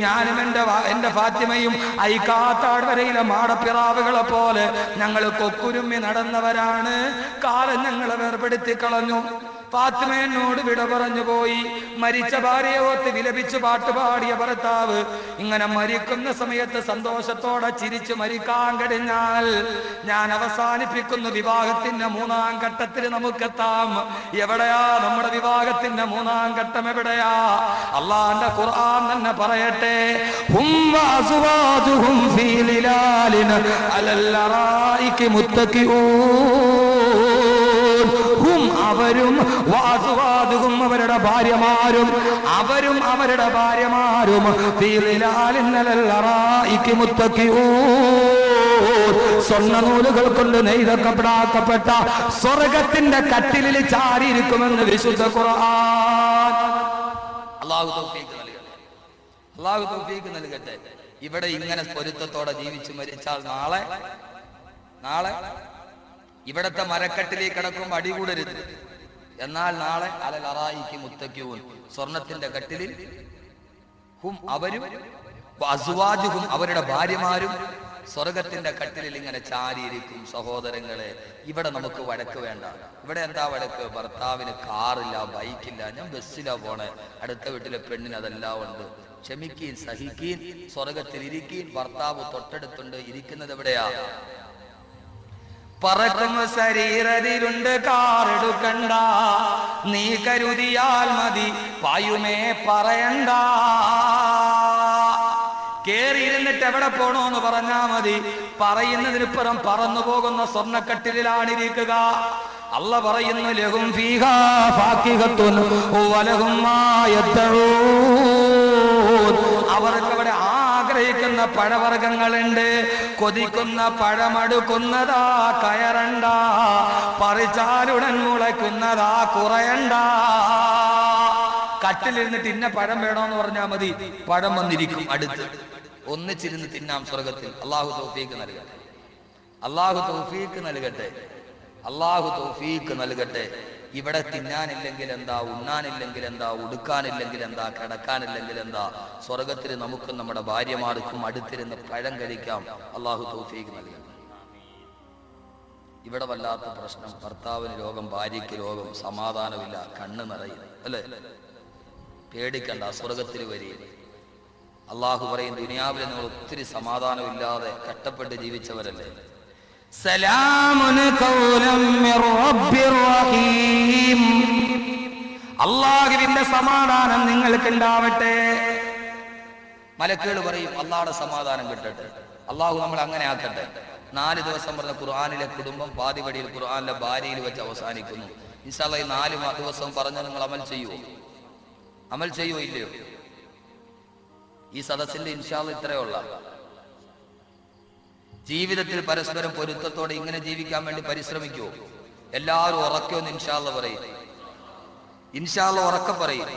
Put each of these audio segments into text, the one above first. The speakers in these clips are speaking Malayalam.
ഞാനും എന്റെ എന്റെ ഫാത്തിമയും ഐക്കാത്താഴ്വരയിലെ മാടപ്പിറാവുകളെ പോലെ ഞങ്ങൾ കൊക്കുരുമ്മി നടന്നവരാണ്. കാലം ഞങ്ങളെ വേർപെടുത്തി കളഞ്ഞു ഫാത്തിമ എന്നോട് വിട പറഞ്ഞു പോയി. മരിച്ച ഭാര്യയെ ഓർത്ത് വിലപിച്ച് പാട്ടുപാടിയ ഭർത്താവ് ഇങ്ങനെ മരിക്കുന്ന സമയത്ത് സന്തോഷത്തോടെ ചിരിച്ചു മരിക്കാൻ കഴിഞ്ഞാൽ ഞാൻ അവസാനിപ്പിക്കുന്നു വിവാഹത്തിന്റെ മൂന്നാം ഘട്ടത്തിൽ നമുക്കെത്താം. എവിടെയാ നമ്മുടെ വിവാഹത്തിന്റെ മൂന്നാം ഘട്ടം എവിടെയാ? അള്ളാന്റെ ഖുർആൻ തന്നെ പറയട്ടെ. വഅസ്വാജുഹും ഫീ അവരും വാസുവാദുകും അവരുടെ ഭാര്യമാരും അവരും അവരുടെ ഭാര്യമാരും ഫീ ലിലാലിൻ അലൽ അറായികി മുത്തഖിഊൻ സ്വർണ നൂലുകൾ കൊണ്ട് നെയ്തക്കപ്പെടാക്കപ്പെട്ട സ്വർഗത്തിന്റെ കട്ടിലിൽ ചാരിയിരിക്കുമെന്ന് വിശുദ്ധ ഖുർആൻ. നൽകട്ടെ. ഇവിടെ ഇങ്ങനെ പൊരുത്തത്തോടെ ജീവിച്ചു മരിച്ചാൽ നാളെ? നാളെ? ഇവിടത്തെ മരക്കെട്ടിലേക്ക് കിടക്കുമ്പോൾ അടികൂടരുത് എന്നാൽ നാളെ അല ലറായിക്ക് മുത്തയ്ക്കൂൻ സ്വർണത്തിന്റെ കട്ടിലിൽ ഹും അവരും അസുവാജുഹും അവരുടെ ഭാര്യമാരും സ്വർഗത്തിന്റെ കട്ടിലിൽ ഇങ്ങനെ ചാരിയിരിക്കും സഹോദരങ്ങളെ. ഇവിടെ നമുക്ക് വഴക്ക് വേണ്ട. ഇവിടെ എന്താ വഴക്ക്? ഭർത്താവിന് കാറില്ല ബൈക്കില്ല ഞാൻ ബസ്സിലാ പോണേ. അടുത്ത വീട്ടിലെ പെണ്ണിന് അതെല്ലാം ഉണ്ട്. ക്ഷമിക്കീൻ സഹിക്കീൻ സ്വർഗത്തിൽ ഇരിക്കീൻ ഭർത്താവ് തൊട്ടടുത്തുണ്ട് ഇരിക്കുന്നത് എവിടെയാ? പറക്കും ശരീരത്തിലുണ്ട് കാറെടുക്കണ്ട നീ കരുതിയാൽ മതി പായുമേ പറയണ്ട. കേറിയിരുന്നിട്ട് എവിടെ പോണോ എന്ന് പറഞ്ഞാ മതി. പറയുന്നതിനിപ്പുറം പറന്നു പോകുന്ന സ്വർണക്കട്ടിലാണ് അല്ല പറയുന്നു ലഹും ഫീഹാ ഫാക്കിഹത്തുൻ വലഹും മാ യദ്ദഊൻ. അവർക്ക് അവിടെ ആഗ്രഹിക്കുന്ന പഴവർഗങ്ങളുണ്ട് കൊതിക്കുന്ന പഴമടുക്കുന്നതാ കയറണ്ട. പറിച്ചാലുടൻ മുളയ്ക്കുന്നതാ കുറയണ്ട. കട്ടിലിരുന്നിട്ട് തിന്ന പഴം വേണോന്ന് പറഞ്ഞാൽ മതി. പഴം വന്നിരിക്കും അടുത്ത്. ഒന്നിച്ചിരുന്ന് തിന്നാം സ്വർഗത്തിൽ അള്ളാഹു തൗഫീക്ക് നൽകട്ടെ. അള്ളാഹു തൗഫീക്ക് നൽകട്ടെ. അള്ളാഹു തൗഫീക്ക് നൽകട്ടെ. ഇവിടെ തിന്നാനില്ലെങ്കിൽ എന്താ ഉണ്ണാനില്ലെങ്കിൽ എന്താ ഉടുക്കാനില്ലെങ്കിൽ എന്താ കിടക്കാനില്ലെങ്കിൽ എന്താ സ്വർഗത്തിൽ നമുക്കും നമ്മുടെ ഭാര്യമാർക്കും അടുത്തിരുന്ന് പഴം കഴിക്കാം. അള്ളാഹു തൗഫീഖ് നൽകണം ഇവിടെ വല്ലാത്ത പ്രശ്നം ഭർത്താവിന് രോഗം ഭാര്യയ്ക്ക് രോഗം സമാധാനമില്ല കണ്ണ് നിറയും അല്ലേ? പേടിക്കണ്ട സ്വർഗത്തിൽ വരിക അള്ളാഹു പറയും ദുനിയാവിൽ നിങ്ങൾ ഒത്തിരി സമാധാനമില്ലാതെ കഷ്ടപ്പെട്ട് ജീവിച്ചവരല്ലേ? അള്ളാഹുവിന്റെ സമാധാനം നിങ്ങൾക്ക് ഉണ്ടാവട്ടെ മലക്കുകൾ പറയും അള്ളാഹുടെ സമാധാനം കിട്ടട്ടെ. അള്ളാഹു നമ്മൾ അങ്ങനെ ആക്കട്ടെ. നാല് ദിവസം പറഞ്ഞ ഖുർആാനിലെ കുടുംബം പാതിപടിയിൽ ഖുർആാനിലെ ഭാര്യയിൽ വെച്ച് അവസാനിക്കുന്നു. ഇൻഷാല്ല ഈ നാല് ദിവസം പറഞ്ഞ നിങ്ങൾ അമൽ ചെയ്യുമോ അമൽ ചെയ്യുമോ ഇല്ലയോ? ഈ സദസ്സിന്റെ ഇൻഷാല്ല ഇത്രയുള്ള ജീവിതത്തിൽ പരസ്പരം പൊരുത്തത്തോടെ ഇങ്ങനെ ജീവിക്കാൻ വേണ്ടി പരിശ്രമിക്കുമോ എല്ലാവരും ഉറക്കൊന്ന് ഇൻഷാല്ല പറയും. ഇൻഷാല്ല ഉറക്ക പറയും.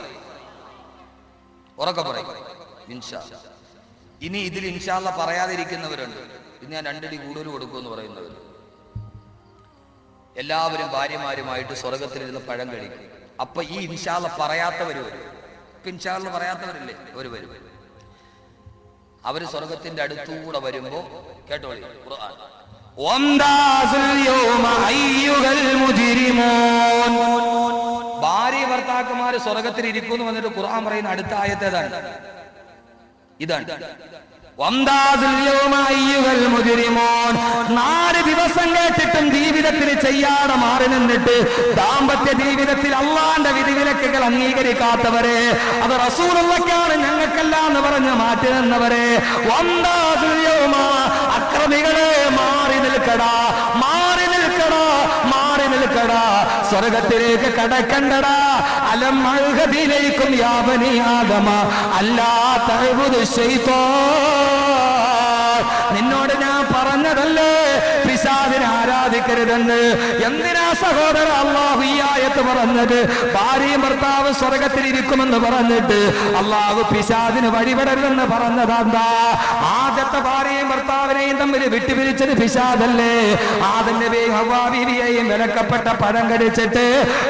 ഉറക്ക പറയും. ഇൻഷാ. ഇനി ഇതിൽ ഇൻഷാല്ല പറയാതിരിക്കുന്നവരുണ്ട്. ഇത് ഞാൻ രണ്ടടി കൂടുതൽ കൊടുക്കുമെന്ന് പറയുന്നവർ എല്ലാവരും ഭാര്യമാരുമായിട്ട് സ്വർഗത്തിലിരുന്ന് പഴം കഴിക്കും. അപ്പൊ ഈ ഇൻഷാല്ല പറയാത്തവര് വരും. ഇൻഷാല്ല പറയാത്തവരില്ലേ? അവർ വരും അവർ സ്വർഗത്തിന്റെ അടുത്തുകൂടെ വരുമ്പോ കേട്ടോളി ഖുർആൻ. ഭാര്യ ഭർത്താക്കന്മാര് സ്വർഗത്തിൽ ഇരിക്കുന്നു വന്നിട്ട് ഖുർആൻ പറയുന്ന അടുത്ത ആയത്തേതാണ്. ഇതാണ്. നാല് ദിവസം കേട്ടിട്ടും ജീവിതത്തിൽ ചെയ്യാതെ മാറി നിന്നിട്ട് ദാമ്പത്യ ജീവിതത്തിൽ അള്ളാന്റെ വിധിവിലക്കുകൾ അംഗീകരിക്കാത്തവരെ അത് റസൂലുള്ളക്കാണ് ഞങ്ങൾക്കല്ല എന്ന് പറഞ്ഞ് മാറ്റി നിന്നവരെ. അക്രമികളെ മാറി നിൽക്കടാ. നിൽക്കടാ സ്വർഗത്തിലേക്ക് കടക്കണ്ടടാ. അലം അഴുകതിയിലേക്കും യാവനി ആദമ അല്ലാ തഴുകുത് നിന്നോട് ഞാൻ പറഞ്ഞതല്ലേ പിശാദിനെ ആരാധിക്കരുതെന്ന് എന്തിനാ സഹോദര അള്ളാഹു ഈ ആയത്ത് പറഞ്ഞത്? ഭാര്യയും ഭർത്താവ് സ്വർഗത്തിൽ ഇരിക്കുമെന്ന് പറഞ്ഞിട്ട് അള്ളാഹു പിശാദിന് വഴിപെടരുതെന്ന് പറഞ്ഞതാന്താ ആദ്യത്തെ ഭാര്യയും ഭർത്താവിനെയും തമ്മിൽ വിട്ടുപിരിച്ചത് പിശാദല്ലേ? ആദന്റെ ഹവാബീവിയെയും വിലക്കപ്പെട്ട പഴം കടിച്ചിട്ട്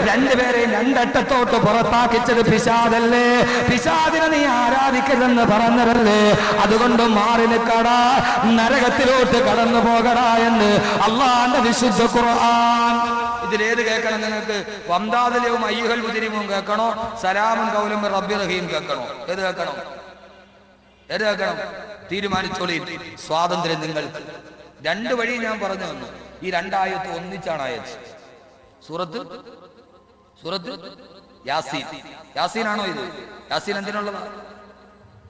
രണ്ടുപേരെയും രണ്ടറ്റത്തോട്ട് പുറത്താക്കിച്ചത് പിശാദല്ലേ? പിശാദിനെ നീ ആരാധിക്കരുതെന്ന് പറഞ്ഞതല്ലേ? അതുകൊണ്ട് മാറി നിൽക്കടാ നരകത്തിലോട്ട് കടന്നു പോകടാ എന്ന് അള്ളാന്റെ വിശുദ്ധ ഖുർആൻ. ഇതിലേത് കേൾക്കണം നിങ്ങൾക്ക്? വന്ദാദലവും അയ്യുഹൽ മുതിരിമും കേൾക്കണോ? സലാമും കൗലും റബ്ബി റഹീം കേൾക്കണോ? ഏത് കേൾക്കണം? ഏത് കേൾക്കണം? തീരുമാനിച്ചോളി. സ്വാതന്ത്ര്യം നിങ്ങൾക്ക് രണ്ട് വഴി ഞാൻ പറഞ്ഞു തന്നു. ഈ രണ്ടായത്ത് ഒന്നിച്ചാണ് അയച്ച് സൂറത്ത്? സൂറത്ത്? യാസീൻ. യാസീനാണോ ഇത്? യാസീൻ എന്തിനുള്ളതാണ്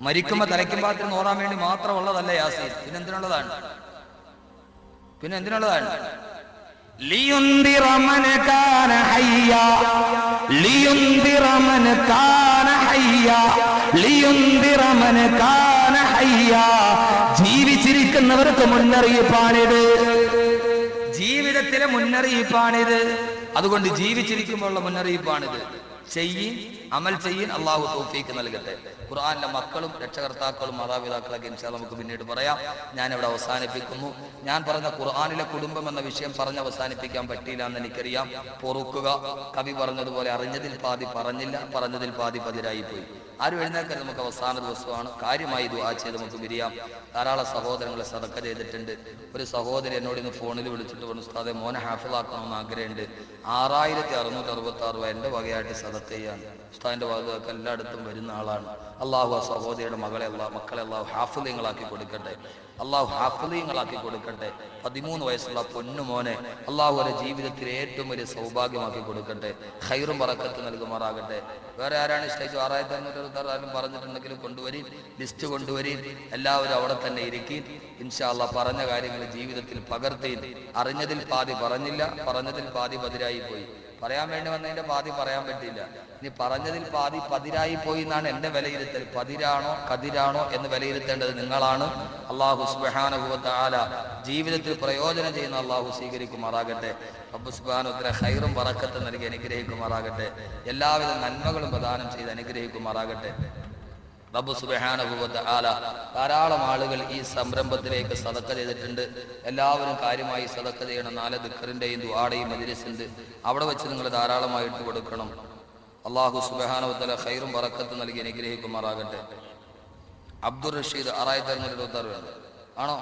മരിക്കുമ്പോ തലയ്ക്കുമ്പാത്തിൽ നോറാൻ വേണ്ടി മാത്രമുള്ളതല്ല യാസീൻ. പിന്നെ എന്തിനുള്ളതാണ്? പിന്നെ എന്തിനുള്ളതാണ്? ജീവിച്ചിരിക്കുന്നവർക്ക് മുന്നറിയിപ്പാണിത്. ജീവിതത്തിലെ മുന്നറിയിപ്പാണിത്. അതുകൊണ്ട് ജീവിച്ചിരിക്കുമ്പോഴുള്ള മുന്നറിയിപ്പാണിത്. ചെയ്യീൻ അമൽ ചെയ്യീൻ അള്ളാഹു തോഫീക്ക് നൽകട്ടെ. ഖുർആാനിലെ മക്കളും രക്ഷകർത്താക്കളും മാതാപിതാക്കളൊക്കെ ഇൻഷാ നമുക്ക് പിന്നീട് പറയാം. ഞാൻ ഇവിടെ അവസാനിപ്പിക്കുന്നു. ഞാൻ പറഞ്ഞ ഖുർആാനിലെ കുടുംബം എന്ന വിഷയം പറഞ്ഞ് അവസാനിപ്പിക്കാൻ പറ്റിയില്ല എന്ന് എനിക്കറിയാം. പൊറുക്കുക. കവി പറഞ്ഞതുപോലെ അറിഞ്ഞതിൽ പാതി പറഞ്ഞില്ല പറഞ്ഞതിൽ പാതി പതിരായി പോയി ആരും എഴുന്നേക്കാൻ നമുക്ക് അവസാന ദിവസമാണ്. കാര്യമായി ദുആ ചെയ്ത് നമുക്ക് പിരിയാം. ധാരാളം സഹോദരങ്ങളെ സതക്ക ചെയ്തിട്ടുണ്ട്. ഒരു സഹോദരൻ എന്നോട് ഇന്ന് ഫോണിൽ വിളിച്ചിട്ട് പറഞ്ഞു ഉസ്താദെ മോനെ ഹാഫിളാക്കണമെന്ന് ആഗ്രഹമുണ്ട്. ആറായിരത്തി അറുന്നൂറ്റി അറുപത്തി ആറ് രൂപ എന്റെ വകയായിട്ട് സതക്ക ചെയ്യാൻ. ഉസ്താദിന്റെ വകയൊക്കെ എല്ലായിടത്തും വരുന്ന ആളാണ്. അള്ളാഹു ആ സഹോദരിയുടെ മകളെ അള്ളാഹ് മക്കളെ അള്ളാഹു ഹാഫിലിങ്ങളാക്കി കൊടുക്കട്ടെ. അള്ളാഹു ഹാഫിലിങ്ങളാക്കി കൊടുക്കട്ടെ. പതിമൂന്ന് വയസ്സുള്ള പൊന്നു മോനെ അള്ളാഹു അവരുടെ ജീവിതത്തിൽ ഏറ്റവും വലിയ സൗഭാഗ്യമാക്കി കൊടുക്കട്ടെ. ഹൈറും പറക്കത്ത് നൽകുമാറാകട്ടെ. വേറെ ആരാണ് സ്റ്റേജ് ആറായിരത്തി അറുന്നൂറ്റി അറുപത്തി പറഞ്ഞിട്ടുണ്ടെങ്കിൽ കൊണ്ടുവരീൻ ലിസ്റ്റ് കൊണ്ടുവരീൻ എല്ലാവരും അവിടെ തന്നെ ഇരിക്കും. ഇൻഷാല്ല പറഞ്ഞ കാര്യങ്ങൾ ജീവിതത്തിൽ പകർത്തി. അറിഞ്ഞതിൽ പാതി പറഞ്ഞില്ല പറഞ്ഞതിൽ പാതി പതിരായി പോയി. പറയാൻ വേണ്ടി വന്നതിന്റെ പാതി പറയാൻ പറ്റില്ല ഇനി പറഞ്ഞതിൽ പാതി പതിരായി പോയി എന്നാണ് എന്റെ വിലയിരുത്തൽ. പതിരാണോ കതിരാണോ എന്ന് വിലയിരുത്തേണ്ടത് നിങ്ങളാണ്. അള്ളാഹു സുബാനുഭവത്തെ ആല ജീവിതത്തിൽ പ്രയോജനം ചെയ്യുന്ന അള്ളാഹു സ്വീകരിക്കുമാറാകട്ടെ. അബ്ബു സുബാനുദ്ര ഹൈറും പറക്കത്ത് നൽകി അനുഗ്രഹിക്കുമാറാകട്ടെ. എല്ലാവിധ നന്മകളും പ്രദാനം ചെയ്ത് അനുഗ്രഹിക്കുമാറാകട്ടെ. റബ്ബ് സുബഹാനുഭവത്തെ ആല ധാരാളം ആളുകൾ ഈ സംരംഭത്തിലേക്ക് സതക്ക ചെയ്തിട്ടുണ്ട്. എല്ലാവരും കാര്യമായി സതക്ക ചെയ്യണം. നാല് ദുഃഖറിന്റെയും ദുആടയും മജിലിസുണ്ട് അവിടെ വെച്ച് നിങ്ങൾ ധാരാളമായിട്ട് കൊടുക്കണം. അള്ളാഹു സുബഹാനുവത്തല ഹൈറും പറക്കത്ത് നൽകി അനുഗ്രഹിക്കുമാറാകട്ടെ. അബ്ദുൾ റഷീദ് ആറായിരത്തി അറുന്നൂറ്റി ഇരുപത്തി ആണോ.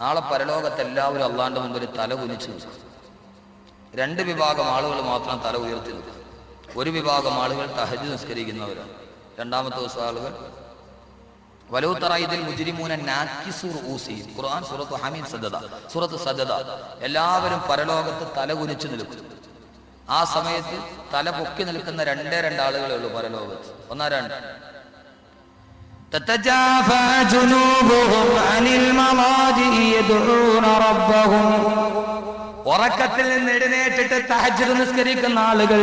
നാളെ പരലോകത്ത് എല്ലാവരും അള്ളാന്റെ മുമ്പിൽ തല കുനിച്ചു നിൽക്കും. രണ്ട് വിഭാഗം ആളുകൾ മാത്രം തല ഉയർത്തി നിൽക്കും ഒരു വിഭാഗം ആളുകൾ തഹജ് നിസ്കരിക്കുന്നവരാണ് രണ്ടാമത്തെ ദിവസം ആളുകൾ വലൂത്തറ ഇതിൽ മുജിരിമൂന നാക്കിസുർ ഊസി ഖുർആൻ സൂറത്ത് ഹമീൻ സജദ സൂറത്ത് സജദ എല്ലാവരും പരലോകത്ത് തല കുനിച്ചു നിൽക്കും ആ സമയത്ത് തല പൊക്കി നിൽക്കുന്ന രണ്ടേ രണ്ടാളുകളേ ഉള്ളൂ പരലോകത്ത് ഒന്നാരാണ് تتجافى جنوبهم عن المضاجع يدعون ربهم ഉറക്കത്തിൽ നിന്ന് എഴുന്നേറ്റിട്ട് തഹജ് നിസ്കരിക്കുന്ന ആളുകൾ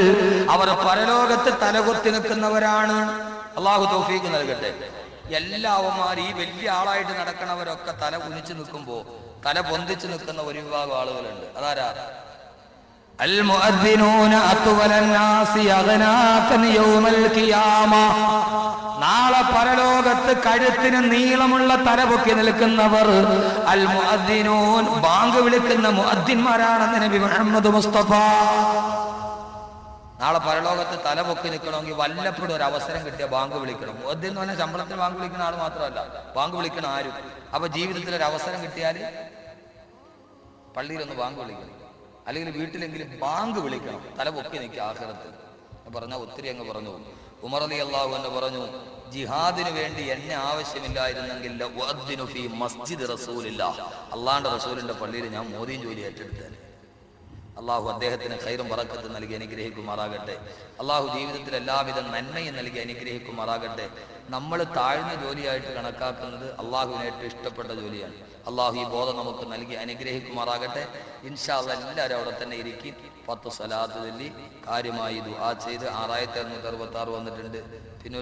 അവർ പരലോകത്ത് തലകുത്തി നിൽക്കുന്നവരാണ്. അള്ളാഹു തോഫീക്ക് നൽകട്ടെ. എല്ലാവന്മാർ ഈ വലിയ ആളായിട്ട് നടക്കുന്നവരൊക്കെ തല കുനിച്ചു നിൽക്കുമ്പോ തല പൊന്തിച്ചു നിൽക്കുന്ന ഒരു വിഭാഗം ആളുകളുണ്ട്. അതാരാ? നാളെ പരലോകത്ത് കഴുത്തിന് നീളമുള്ള തലപൊക്കി നിൽക്കുന്നവർ അൽ മുഅദ്ദിനൂൻ ബാങ്ക് വിളിക്കുന്ന മുഅദ്ദിന്മാരാണെന്ന് നബി മുഹമ്മദ് മുസ്തഫ. നാളെ പരലോകത്ത് തല പൊക്കി നിൽക്കണമെങ്കിൽ വല്ലപ്പോഴും ഒരു അവസരം കിട്ടിയ ബാങ്ക് വിളിക്കണം. മുഅദ്ദിൻ എന്ന് പറഞ്ഞാൽ ശമ്പളത്തിൽ ബാങ്ക് വിളിക്കുന്ന ആൾ മാത്രമല്ല ബാങ്ക് വിളിക്കുന്ന ആരും. അപ്പൊ ജീവിതത്തിൽ ഒരു അവസരം കിട്ടിയാൽ പള്ളിയിലൊന്ന് ബാങ്ക് വിളിക്കണം. അല്ലെങ്കിൽ വീട്ടിലെങ്കിലും ബാങ്ക് വിളിക്കണം. തല പൊക്കി നിൽക്കുക ആഹ്റത്തിൽ പറഞ്ഞ ഒത്തിരി അങ്ങ് പറഞ്ഞു. ഉമർ അലി അള്ളാഹു എന്ന് പറഞ്ഞു ജിഹാദിന് വേണ്ടി എന്നെ ആവശ്യമില്ലായിരുന്നെങ്കിൽ മസ്ജിദ് അള്ളാന്റെ റസൂലിന്റെ പള്ളിയിൽ ഞാൻ മോദിയും ജോലി ഏറ്റെടുത്തേനെ അള്ളാഹു അദ്ദേഹത്തിന് ഖൈറും പറക്കത്ത് നൽകി അനുഗ്രഹിക്കുമാറാകട്ടെ. അള്ളാഹു ജീവിതത്തിൽ എല്ലാവിധ നന്മയും നൽകി അനുഗ്രഹിക്കുമാറാകട്ടെ. നമ്മൾ താഴ്ന്ന ജോലിയായിട്ട് കണക്കാക്കുന്നത് അള്ളാഹുവിന് ഏറ്റവും ഇഷ്ടപ്പെട്ട ജോലിയാണ്. അള്ളാഹു ഈ ബോധം നമുക്ക് നൽകി അനുഗ്രഹിക്കുമാറാകട്ടെ. ഇൻഷാല്ല എല്ലാവരും അവിടെ തന്നെ ഇരിക്കി. പത്ത് സലാത്ത് ചൊല്ലി കാര്യമായി ദുആ ചെയ്ത് ആറായിരത്തി അറുന്നൂറ്റി അറുപത്തി ആറ് വന്നിട്ടുണ്ട്. പിന്നെ